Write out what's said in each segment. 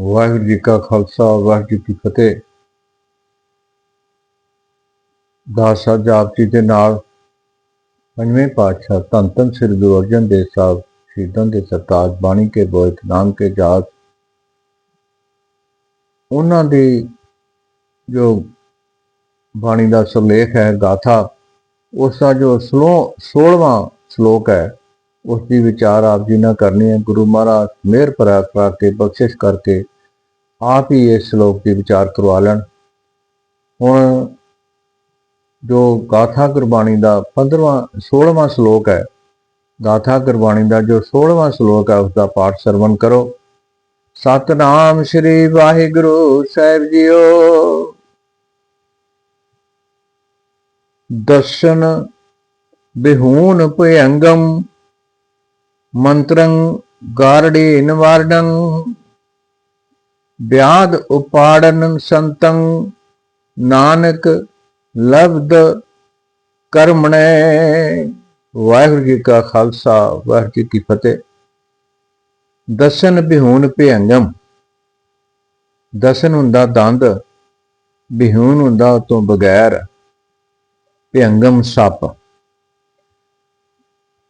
ਵਾਹਿਗੁਰੂ ਜੀ ਕਾ ਖਾਲਸਾ, ਵਾਹਿਗੁਰੂ ਜੀ ਕੀ ਫਤਿਹ। ਦਾਸ ਸਾਹਿਬ, ਆਪ ਜੀ ਦੇ ਨਾਲ ਪੰਜਵੇਂ ਪਾਤਸ਼ਾਹ ਧੰਨ ਧੰਨ ਸ੍ਰੀ ਗੁਰੂ ਅਰਜਨ ਦੇਵ ਸਾਹਿਬ, ਸ਼ਹੀਦਾਂ ਦੇ ਸਰਤਾਜ, ਬਾਣੀ ਕੇ ਬੋਇਤ, ਨਾਮ ਕੇ ਜਾਤ। ਉਹਨਾਂ ਦੀ ਜੋ ਬਾਣੀ ਦਾ ਸੁਲੇਖ ਹੈ, ਗਾਥਾ, ਉਸ ਦਾ ਜੋ ਸਲੋ 16ਵਾਂ ਸ਼ਲੋਕ ਹੈ ਉਸ ਦੀ ਵਿਚਾਰ ਆਪ ਜੀ ਨਾਲ ਕਰਨੀ ਹੈ। ਗੁਰੂ ਮਹਾਰਾਜ ਮਿਹਰ ਪਰਾ ਕਰਕੇ ਬਖਸ਼ਿਸ਼ ਕਰਕੇ ਆਪ ਹੀ ਇਸ ਸ਼ਲੋਕ ਦੀ ਵਿਚਾਰ ਕਰਵਾ ਲੈਣ। ਹੁਣ ਜੋ ਗਾਥਾ ਗੁਰਬਾਣੀ ਦਾ 15ਵਾਂ 16ਵਾਂ ਸ਼ਲੋਕ ਹੈ, ਗਾਥਾ ਗੁਰਬਾਣੀ ਦਾ ਜੋ 16ਵਾਂ ਸ਼ਲੋਕ ਹੈ ਉਸ ਦਾ ਪਾਠ ਸਰਵਣ ਕਰੋ। ਸਤਨਾਮ ਸ੍ਰੀ ਵਾਹਿਗੁਰੂ ਸਾਹਿਬ ਜੀਓ। ਦਰਸ਼ਨ ਬਿਹੂਨ ਭਯੰਗਮ ਮੰਤਰੰ ਗਾਰੜੇ ਨਿਵਾਰਣੰ ਵਿਆਦ ਉਪਾੜਨ ਸੰਤੰ, ਨਾਨਕ ਲਬਦ ਕਰਮਣੇ। ਵਾਹਿਗੁਰੂ ਜੀ ਕਾ ਖਾਲਸਾ, ਵਾਹਿਗੁਰੂ ਜੀ ਕੀ ਫਤਿਹ। ਦਸਨ ਬਿਹੂਨ ਭਯੰਗਮ ਦਸਨ ਹੁੰਦਾ ਦੰਦ, ਬਿਹੂਨ ਹੁੰਦਾ ਤੋਂ ਬਗੈਰ ਭਯੰਗਮ ਸੱਪ।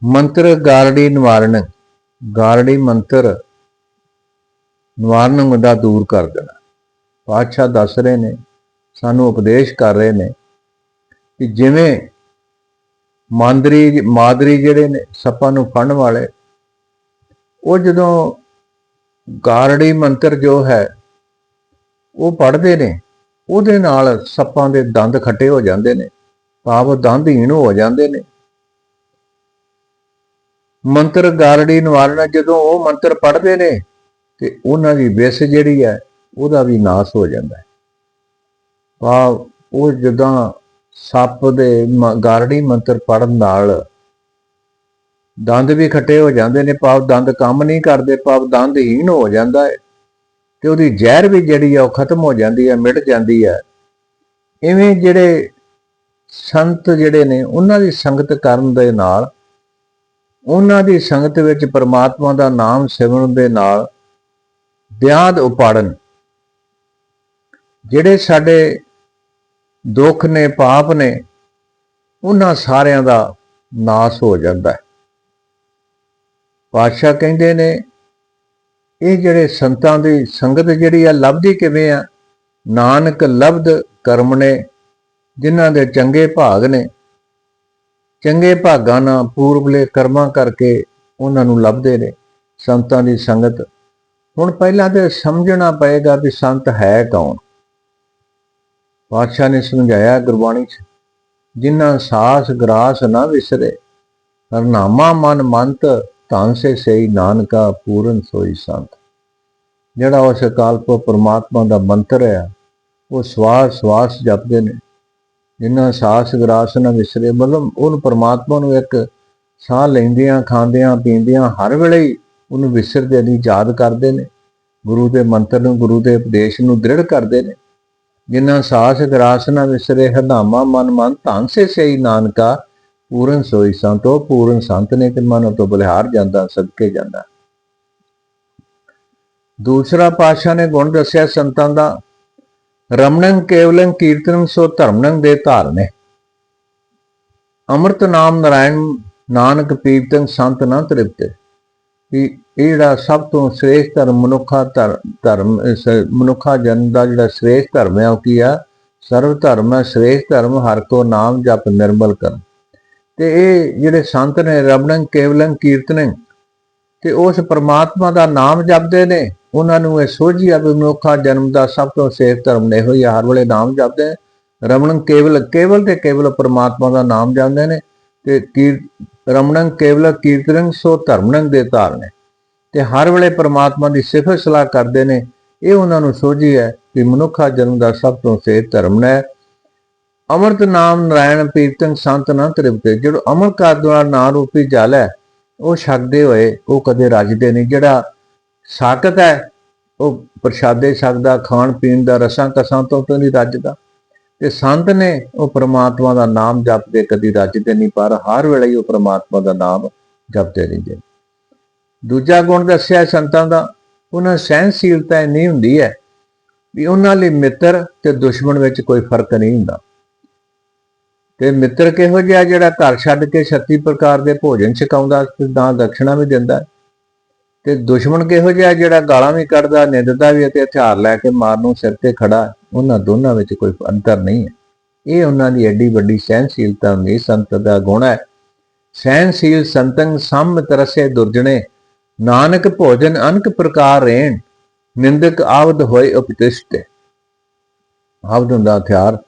ਮੰਤਰ ਗਾਰੜੀ ਨਿਵਾਰਣ ਗਾਰੜੀ ਮੰਤਰ ਨਿਵਾਰਣ ਹੁੰਦਾ ਦੂਰ ਕਰ ਦੇਣਾ। ਪਾਤਸ਼ਾਹ ਦੱਸ ਰਹੇ ਨੇ, ਸਾਨੂੰ ਉਪਦੇਸ਼ ਕਰ ਰਹੇ ਨੇ ਕਿ ਜਿਵੇਂ ਮਾਂਦਰੀ, ਮਾਦਰੀ ਜਿਹੜੇ ਨੇ ਸੱਪਾਂ ਨੂੰ ਫੜਨ ਵਾਲੇ, ਉਹ ਜਦੋਂ ਗਾਰੜੀ ਮੰਤਰ ਜੋ ਹੈ, ਉਹ ਪੜ੍ਹਦੇ ਨੇ, ਉਹਦੇ ਨਾਲ ਸੱਪਾਂ ਦੇ ਦੰਦ ਖੱਟੇ ਹੋ ਜਾਂਦੇ ਨੇ, ਭਾਵ ਦੰਦਹੀਣ ਹੋ ਜਾਂਦੇ ਨੇ ਮੰਤਰ ਗਾਰੜੀ ਨਿਵਾਰਣਾ ਜਦੋਂ ਉਹ ਮੰਤਰ ਪੜ੍ਹਦੇ ਨੇ ਤੇ ਉਹਨਾਂ ਦੀ ਵਿਸ ਜਿਹੜੀ ਹੈ, ਉਹਦਾ ਵੀ ਨਾਸ ਹੋ ਜਾਂਦਾ ਹੈ। ਭਾਵ ਉਹ ਜਦੋਂ ਸੱਪ ਦੇ ਮ- ਗਾਰੜੀ ਮੰਤਰ ਪੜਨ ਨਾਲ ਦੰਦ ਵੀ ਖੱਟੇ ਹੋ ਜਾਂਦੇ ਨੇ, ਭਾਵ ਦੰਦ ਕੰਮ ਨਹੀਂ ਕਰਦੇ, ਭਾਵ ਦੰਦ ਹੀਣ ਹੋ ਜਾਂਦਾ ਹੈ ਤੇ ਉਹਦੀ ਜ਼ਹਿਰ ਵੀ ਜਿਹੜੀ ਆ ਉਹ ਖਤਮ ਹੋ ਜਾਂਦੀ ਹੈ, ਮਿਟ ਜਾਂਦੀ ਹੈ। ਇਵੇਂ ਜਿਹੜੇ ਸੰਤ ਜਿਹੜੇ ਨੇ, ਉਹਨਾਂ ਦੀ ਸੰਗਤ ਕਰਨ ਦੇ ਨਾਲ ਉਹਨਾਂ ਦੀ ਸੰਗਤ ਵਿੱਚ ਪਰਮਾਤਮਾ ਦਾ ਨਾਮ ਸਿਮਰਨ ਦੇ ਨਾਲ ਵਿਆਦ ਉਪਾੜਨ। ਜਿਹੜੇ ਸਾਡੇ ਦੁੱਖ ਨੇ, ਪਾਪ ਨੇ, ਉਹਨਾਂ ਸਾਰਿਆਂ ਦਾ ਨਾਸ ਹੋ ਜਾਂਦਾ ਹੈ। ਪਾਤਸ਼ਾਹ ਕਹਿੰਦੇ ਨੇ, ਇਹ ਜਿਹੜੇ ਸੰਤਾਂ ਦੀ ਸੰਗਤ ਜਿਹੜੀ ਆ, ਲੱਭਦੀ ਕਿਵੇਂ ਆ? ਨਾਨਕ ਲਬਦ ਕਰਮ ਨੇ, ਜਿਨ੍ਹਾਂ ਦੇ ਚੰਗੇ ਭਾਗ ਨੇ ਚੰਗੇ ਭਾਗਾਂ ਨਾਲ ਪੂਰਬਲੇ ਕਰਮਾਂ ਕਰਕੇ ਉਹਨਾਂ ਨੂੰ ਲੱਭਦੇ ਨੇ, ਸੰਤਾਂ ਦੀ ਸੰਗਤ। ਹੁਣ ਪਹਿਲਾਂ ਤੇ ਸਮਝਣਾ ਪਏਗਾ ਵੀ ਸੰਤ ਹੈ ਕੌਣ। ਪਾਤਸ਼ਾਹ ਨੇ ਸਮਝਾਇਆ, ਗੁਰਬਾਣੀ 'ਚ ਜਿਨ੍ਹਾਂ ਸਾਸ ਗਰਾਸ ਨਾ ਵਿਸਰੇ ਹਰਨਾਮਾ ਮਨ ਮੰਤ ਧਨ ਸੇ ਸਈ ਨਾਨਕਾ ਪੂਰਨ ਸੋਈ ਸੰਤ। ਜਿਹੜਾ ਉਸ ਅਕਾਲ ਪੁਰਖ ਪਰਮਾਤਮਾ ਦਾ ਮੰਤਰ ਹੈ, ਉਹ ਸਵਾਸ ਸਵਾਸ ਜਪਦੇ ਨੇ। ਜਿਨ੍ਹਾਂ ਸਾਸ ਗਰਾਸ ਨਾਲ ਵਿਸਰੇ, ਮਤਲਬ ਉਹਨੂੰ ਪਰਮਾਤਮਾ ਨੂੰ ਇੱਕ ਸਾਹ ਲੈਂਦਿਆਂ, ਖਾਂਦਿਆਂ, ਪੀਂਦਿਆਂ ਹਰ ਵੇਲੇ ਉਹਨੂੰ ਵਿਸਰਦੇ ਨਹੀਂ ਯਾਦ ਕਰਦੇ ਨੇ। ਗੁਰੂ ਦੇ ਮੰਤਰ ਨੂੰ, ਗੁਰੂ ਦੇ ਉਪਦੇਸ਼ ਨੂੰ ਦ੍ਰਿੜ ਕਰਦੇ ਨੇ। ਜਿਨ੍ਹਾਂ ਸਾਸ ਗਰਾਸ ਨਾ ਵਿਸਰੇ, ਹਰਨਾਮਾ ਮਨ ਮਨ ਧਨ ਸੇ ਸਈ ਨਾਨਕਾ, ਪੂਰਨ ਸੋਈ ਸੰਤੋ, ਪੂਰਨ ਸੰਤ ਨੇ ਕਿ ਮਨ ਤੋਂ ਬਲਿਹਾਰ ਜਾਂਦਾ, ਸਦਕੇ ਜਾਂਦਾ। ਦੂਸਰਾ ਪਾਸ਼ਾ ਨੇ ਗੁਣ ਦੱਸਿਆ ਸੰਤਾਂ ਦਾ ਰਮਣੰ ਕੇਵਲੰ ਕੀਰਤਨੰ ਸੋ ਧਰਮਨੰ ਦੇ ਧਾਰਨੇ। ਅੰਮ੍ਰਿਤ ਨਾਮ ਨਾਰਾਇਣ ਨਾਨਕ ਪੀਰਤਨ ਸੰਤ ਨਾ ਤ੍ਰਿਪਤੇ। ਵੀ ਇਹ ਜਿਹੜਾ ਸਭ ਤੋਂ ਸ੍ਰੇਸ਼ਟ ਧਰਮ ਮਨੁੱਖਾ ਧਰ- ਧਰਮ, ਅਹ ਸ- ਮਨੁੱਖਾ ਜਨ ਦਾ ਜਿਹੜਾ ਸ੍ਰੇਸ਼ਟ ਧਰਮ ਹੈ ਉਹ ਕੀ ਆ? ਸਰਵ ਧਰਮ ਹੈ, ਸ੍ਰੇਸ਼ਟ ਧਰਮ, ਹਰ ਕੋ ਨਾਮ ਜਪ ਨਿਰਮਲ ਕਰ ਤੇ ਇਹ ਜਿਹੜੇ ਸੰਤ ਨੇ ਰਮਣੰ ਕੇਵਲੰ ਕੀਰਤਨੰ, ਤੇ ਉਸ ਪਰਮਾਤਮਾ ਦਾ ਨਾਮ ਜਪਦੇ ਨੇ। ਉਹਨਾਂ ਨੂੰ ਇਹ ਸੋਝੀ ਆ ਵੀ ਮਨੁੱਖਾ ਜਨਮ ਦਾ ਸਭ ਤੋਂ ਸੇਫ ਧਰਮ ਨੇ ਹੋਈ ਹਰ ਵੇਲੇ ਨਾਮ ਜਪਦੇ ਨੇ। ਰਮਣੰ ਕੇਵਲ ਕੇਵਲ ਤੇ ਕੇਵਲ ਪਰਮਾਤਮਾ ਦਾ ਨਾਮ ਜਪਦੇ ਨੇ ਤੇ ਕੀਰ, ਰਮਣੰ ਕੇਵਲ ਕੀਰਤਨੰ, ਸੋ ਧਰਮਨੰ ਦੇ ਧਾਰ ਨੇ। ਤੇ ਹਰ ਵੇਲੇ ਪਰਮਾਤਮਾ ਦੀ ਸਿਫਤ ਸਲਾਹ ਕਰਦੇ ਨੇ। ਇਹ ਉਹਨਾਂ ਨੂੰ ਸੋਝੀ ਹੈ ਕਿ ਮਨੁੱਖਾ ਜਨਮ ਦਾ ਸਭ ਤੋਂ ਸੇਫ ਧਰਮ ਨੇ। ਅਮਰਤ ਨਾਮ ਨਰਾਇਣ ਪੀਰਤਨ ਸੰਤ ਨਾ ਤ੍ਰਿਪਤੇ ਜਿਹੜਾ ਅਮਰ ਕਰ ਦੁਆਰ ਨਾਂ ਰੂਪੀ ਜਲ ਹੈ, ਉਹ ਛਕਦੇ ਹੋਏ ਉਹ ਕਦੇ ਰੱਜਦੇ ਨਹੀਂ। ਜਿਹੜਾ ਸਾਕਤ ਹੈ। ਉਹ ਪ੍ਰਸ਼ਾਦੇ ਛਕਦਾ, ਖਾਣ ਪੀਣ ਦਾ, ਰਸਾਂ ਕਸਾਂ ਤੋਂ ਤਾਂ ਨਹੀਂ ਰੱਜਦਾ। ਤੇ ਸੰਤ ਨੇ ਉਹ ਪ੍ਰਮਾਤਮਾ ਦਾ ਨਾਮ ਜਪਦੇ, ਕਦੀ ਰੱਜਦੇ ਨਹੀਂ, ਪਰ ਹਰ ਵੇਲੇ ਉਹ ਪ੍ਰਮਾਤਮਾ ਦਾ ਨਾਮ ਜਪਦੇ ਰਹਿੰਦੇ ਦੂਜਾ ਗੁਣ ਦੱਸਿਆ ਸੰਤਾਂ ਦਾ, ਉਹਨਾਂ ਸਹਿਨਸ਼ੀਲਤਾ ਇੰਨੀ ਹੁੰਦੀ ਹੈ ਵੀ ਉਹਨਾਂ ਲਈ ਮਿੱਤਰ ਤੇ ਦੁਸ਼ਮਣ ਵਿੱਚ ਕੋਈ ਫ਼ਰਕ ਨਹੀਂ ਹੁੰਦਾ। ਤੇ ਮਿੱਤਰ ਕਿਹੋ ਜਿਹਾ ਜਿਹੜਾ ਘਰ ਛੱਡ ਕੇ 36 ਪ੍ਰਕਾਰ ਦੇ ਭੋਜਨ ਛਕਾਉਂਦਾ, ਤੇ ਨਾਲ ਦਕਸ਼ਣਾ ਵੀ ਦਿੰਦਾ ਤੇ ਦੁਸ਼ਮਣ ਕਿਹੋ ਜਿਹਾ ਜਿਹੜਾ ਗਾਲਾਂ ਵੀ ਕੱਢਦਾ, ਨਿੰਦਦਾ ਵੀ ਅਤੇ ਹਥਿਆਰ ਲੈ ਕੇ ਮਾਰ ਨੂੰ ਸਿਰ ਤੇ ਖੜਾ ਉਹਨਾਂ ਦੋਨਾਂ ਵਿੱਚ ਕੋਈ ਅੰਤਰ ਨਹੀਂ ਹੈ। ਇਹ ਉਹਨਾਂ ਦੀ ਐਡੀ ਵੱਡੀ ਸਹਿਨਸ਼ੀਲਤਾ ਹੁੰਦੀ, ਸੰਤ ਦਾ ਗੁਣ ਹੈ। ਸਹਿਨਸ਼ੀਲ ਸੰਤੰ ਸੰਮਿਤ ਰਸੇ ਦੁਰਜਣੇ, ਨਾਨਕ ਭੋਜਨ ਅਨਕ ਪ੍ਰਕਾਰ ਰੇਣ, ਨਿੰਦਕ ਆਵਦ ਹੋਏ ਉਪਤਿਸ਼ਟ ਆਵਦ ਹੁੰਦਾ ਹਥਿਆਰ,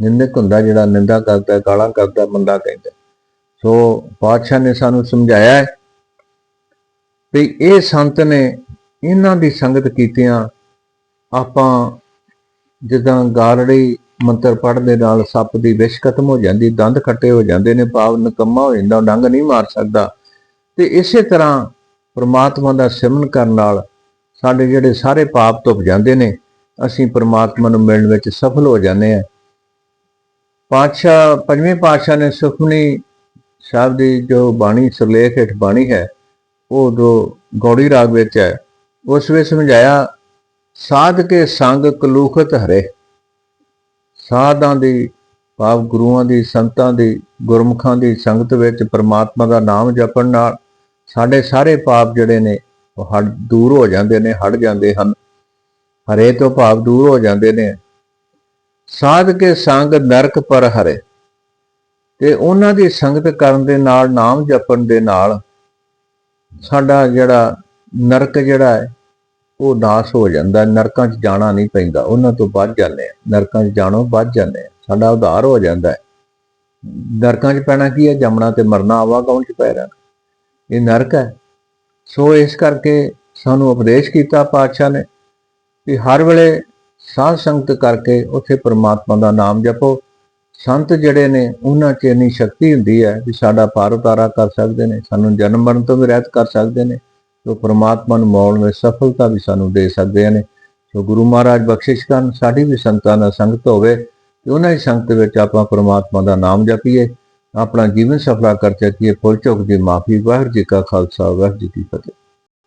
ਨਿੰਦਕ ਹੁੰਦਾ ਜਿਹੜਾ ਨਿੰਦਾ ਕਰਦਾ, ਗਾਲਾਂ ਕਰਦਾ ਬੰਦਾ ਕਹਿੰਦਾ। ਸੋ ਪਾਤਸ਼ਾਹ ਨੇ ਸਾਨੂੰ ਸਮਝਾਇਆ ਹੈ ਵੀ ਇਹ ਸੰਤ ਨੇ ਇਹਨਾਂ ਦੀ ਸੰਗਤ ਕੀਤਿਆਂ। ਆਪਾਂ ਜਿੱਦਾਂ ਗਾਰੜੀ ਮੰਤਰ ਪੜ੍ਹਨ ਦੇ ਨਾਲ ਸੱਪ ਦੀ ਵਿਸ਼ ਖਤਮ ਹੋ ਜਾਂਦੀ, ਦੰਦ ਖੱਟੇ ਹੋ ਜਾਂਦੇ ਨੇ ਪਾਪ ਨਕਮਾ ਹੋ ਜਾਂਦਾ ਡੰਗ ਨਹੀਂ ਮਾਰ ਸਕਦਾ। ਤੇ ਇਸੇ ਤਰ੍ਹਾਂ ਪ੍ਰਮਾਤਮਾ ਦਾ ਸਿਮਰਨ ਕਰਨ ਨਾਲ ਸਾਡੇ ਜਿਹੜੇ ਸਾਰੇ ਪਾਪ ਧੁੱਪ ਜਾਂਦੇ ਨੇ, ਅਸੀਂ ਪ੍ਰਮਾਤਮਾ ਨੂੰ ਮਿਲਣ ਵਿੱਚ ਸਫਲ ਹੋ ਜਾਂਦੇ ਆ ਪਾਤਸ਼ਾਹ, ਪੰਜਵੇਂ ਪਾਤਸ਼ਾਹ ਨੇ ਸੁਖਮਨੀ ਸਾਹਿਬ ਦੀ ਜੋ ਬਾਣੀ, ਸਿਰਲੇਖ ਹੇਠ ਬਾਣੀ ਹੈ ਉਹ ਜੋ ਗੌੜੀ ਰਾਗ ਵਿੱਚ ਹੈ, ਉਸ ਵਿੱਚ ਸਮਝਾਇਆ, ਸਾਧ ਕੇ ਸੰਗ ਕਲੂਖਤ ਹਰੇ। ਸਾਧਾਂ ਦੀ, ਭਾਵ ਗੁਰੂਆਂ ਦੀ, ਸੰਤਾਂ ਦੀ, ਗੁਰਮੁਖਾਂ ਦੀ ਸੰਗਤ ਵਿੱਚ ਪ੍ਰਮਾਤਮਾ ਦਾ ਨਾਮ ਜਪਣ ਨਾਲ ਸਾਡੇ ਸਾਰੇ ਪਾਪ ਜਿਹੜੇ ਨੇ, ਉਹ ਹਟ ਦੂਰ ਹੋ ਜਾਂਦੇ ਨੇ ਹਟ ਜਾਂਦੇ ਹਨ। ਹਰੇ ਤੋਂ ਭਾਵ ਦੂਰ ਹੋ ਜਾਂਦੇ ਨੇ। ਸਾਧ ਕੇ ਸੰਗ ਨਰਕ ਪਰ ਹਰੇ। ਤੇ ਉਹਨਾਂ ਦੀ ਸੰਗਤ ਕਰਨ ਦੇ ਨਾਲ, ਨਾਮ ਜਪਣ ਦੇ ਨਾਲ ਸਾਡਾ ਜਿਹੜਾ ਨਰਕ ਜਿਹੜਾ ਹੈ, ਉਹ ਨਾਸ ਹੋ ਜਾਂਦਾ। ਨਰਕਾਂ 'ਚ ਜਾਣਾ ਨਹੀਂ ਪੈਂਦਾ। ਉਹਨਾਂ ਤੋਂ ਬਚ ਜਾਂਦੇ ਆ ਨਰਕਾਂ 'ਚ ਜਾਣੋਂ ਬਚ ਜਾਂਦੇ ਆ ਸਾਡਾ ਉਧਾਰ ਹੋ ਜਾਂਦਾ ਹੈ। ਨਰਕਾਂ 'ਚ ਪੈਣਾ ਕੀ ਹੈ? ਜੰਮਣਾ ਤੇ ਮਰਨਾ ਆਵਾ ਕੌਣ 'ਚ ਪੈ ਰਹਿਣਾ ਇਹ ਨਰਕ ਹੈ। ਸੋ ਇਸ ਕਰਕੇ ਸਾਨੂੰ ਉਪਦੇਸ਼ ਕੀਤਾ ਪਾਤਸ਼ਾਹ ਨੇ ਕਿ ਹਰ ਵੇਲੇ ਸਾਧ ਸੰਗਤ ਕਰਕੇ ਉੱਥੇ ਪ੍ਰਮਾਤਮਾ ਦਾ ਨਾਮ ਜਪੋ। ਸੰਤ ਜਿਹੜੇ ਨੇ, ਉਹਨਾਂ 'ਚ ਇੰਨੀ ਸ਼ਕਤੀ ਹੁੰਦੀ ਹੈ ਕਿ ਸਾਡਾ ਪਾਰ ਉਤਾਰਾ ਕਰ ਸਕਦੇ ਨੇ, ਸਾਨੂੰ ਜਨਮ ਮਰਨ ਤੋਂ ਵੀ ਰਹਿਤ ਕਰ ਸਕਦੇ ਨੇ ਸੋ ਪ੍ਰਮਾਤਮਾ ਨੂੰ ਮੌਲ ਵਿੱਚ ਸਫਲਤਾ ਵੀ ਸਾਨੂੰ ਦੇ ਸਕਦੇ ਨੇ ਸੋ ਗੁਰੂ ਮਹਾਰਾਜ ਬਖਸ਼ਿਸ਼ ਕਰਨ, ਸਾਡੀ ਵੀ ਸੰਤਾਂ ਨਾਲ ਸੰਗਤ ਹੋਵੇ, ਤੇ ਉਹਨਾਂ ਦੀ ਸੰਗਤ ਵਿੱਚ ਆਪਾਂ ਪ੍ਰਮਾਤਮਾ ਦਾ ਨਾਮ ਜਪੀਏ, ਆਪਣਾ ਜੀਵਨ ਸਫਲਾ ਕਰ ਚੱਕੀਏ, ਫੁੱਲ ਚੁੱਕ ਦੀ ਮਾਫੀ, ਵਾਹਿਗੁਰੂ ਜੀ ਕਾ ਖਾਲਸਾ, ਵਾਹਿਗੁਰੂ ਜੀ ਕੀ ਫਤਿਹ।